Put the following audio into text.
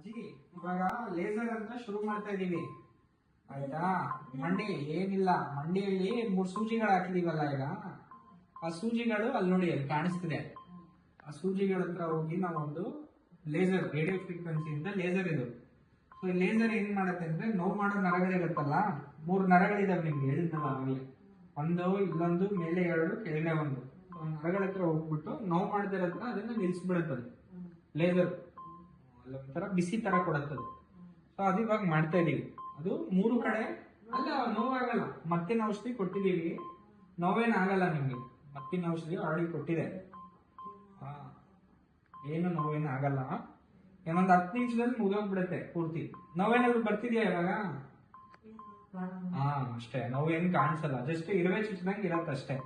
ಅಜ್ಜಿ, ಇವಾಗ ಲೇಸರ್ ಅಂತ ಶುರು ಮಾಡ್ತಾ ಇದೀವಿ ಆಯ್ತಾ? ಮಂಡಿ ಏನಿಲ್ಲ. ಮಂಡಿಯಲ್ಲಿ ಮೂರು ಸೂಜಿಗಳು ಹಾಕಿದೀವಲ್ಲ ಈಗ. ಆ ಸೂಜಿಗಳು ಅಲ್ಲಿ ನೋಡಿ, ಅಲ್ಲಿ ಕಾಣಿಸ್ತಿದೆ. ಆ ಸೂಜಿಗಳ ಹತ್ರ ಹೋಗಿ ನಾವೊಂದು ಲೇಸರ್ ರೇಡಿಯೋ ಫ್ರೀಕ್ವೆನ್ಸಿಯಿಂದ ಲೇಸರ್ ಇದು. ಸೊ ಈ ಲೇಸರ್ ಏನ್ ಮಾಡುತ್ತೆ ಅಂದ್ರೆ, ನೋವು ಮಾಡೋ ನರಗಳಿರುತ್ತಲ್ಲ ಮೂರು ನರಗಳಿದಾವೆ ನಿಮ್ಗೆ ಹೇಳಿದ್ನಲ್ಲ ಆಗಲೇ. ಒಂದು, ಇಲ್ಲೊಂದು, ಮೇಲೆ ಎರಡು, ಕೆಳಗಡೆ ಒಂದು. ನರಗಳ ಹತ್ರ ಹೋಗ್ಬಿಟ್ಟು ನೋವು ಮಾಡದಿರತ್ರ ಅದನ್ನ ನಿಲ್ಸ್ಬಿಡುತ್ತದೆ ಲೇಸರ್ ಒಂಥರ ಬಿಸಿ ತರ ಕೊಡುತ್ತದೆ. ಸೊ ಅದು ಇವಾಗ ಮಾಡ್ತಾ ಇದೀವಿ. ಅದು ಮೂರು ಕಡೆ ಅಲ್ಲ ನೋವಾಗಲ್ಲ. ಮತ್ತಿನ ಔಷಧಿ ಕೊಟ್ಟಿದೀವಿ ನೋವೇನ್ ಆಗಲ್ಲ ನಿಮ್ಗೆ. ಮತ್ತಿನ ಔಷಧಿ ಆಲ್ರೆಡಿ ಕೊಟ್ಟಿದೆ. ಏನು ನೋವೇನು ಆಗಲ್ಲ. ಏನೊಂದು ಹತ್ತು ನಿಮಿಷದಲ್ಲಿ ಮುಗಿದೋಗ್ಬಿಡುತ್ತೆ ಪೂರ್ತಿ. ನೋವೇನಾದ್ರು ಬರ್ತಿದ್ಯಾ ಇವಾಗ? ಹಾ ಅಷ್ಟೇ. ನೋವೇನು ಕಾಣಿಸಲ್ಲ. ಜಸ್ಟ್ ಇರುವೆ ಚುಚ್ಚಿದಂಗೆ ಇರತ್ತೆ ಅಷ್ಟೇ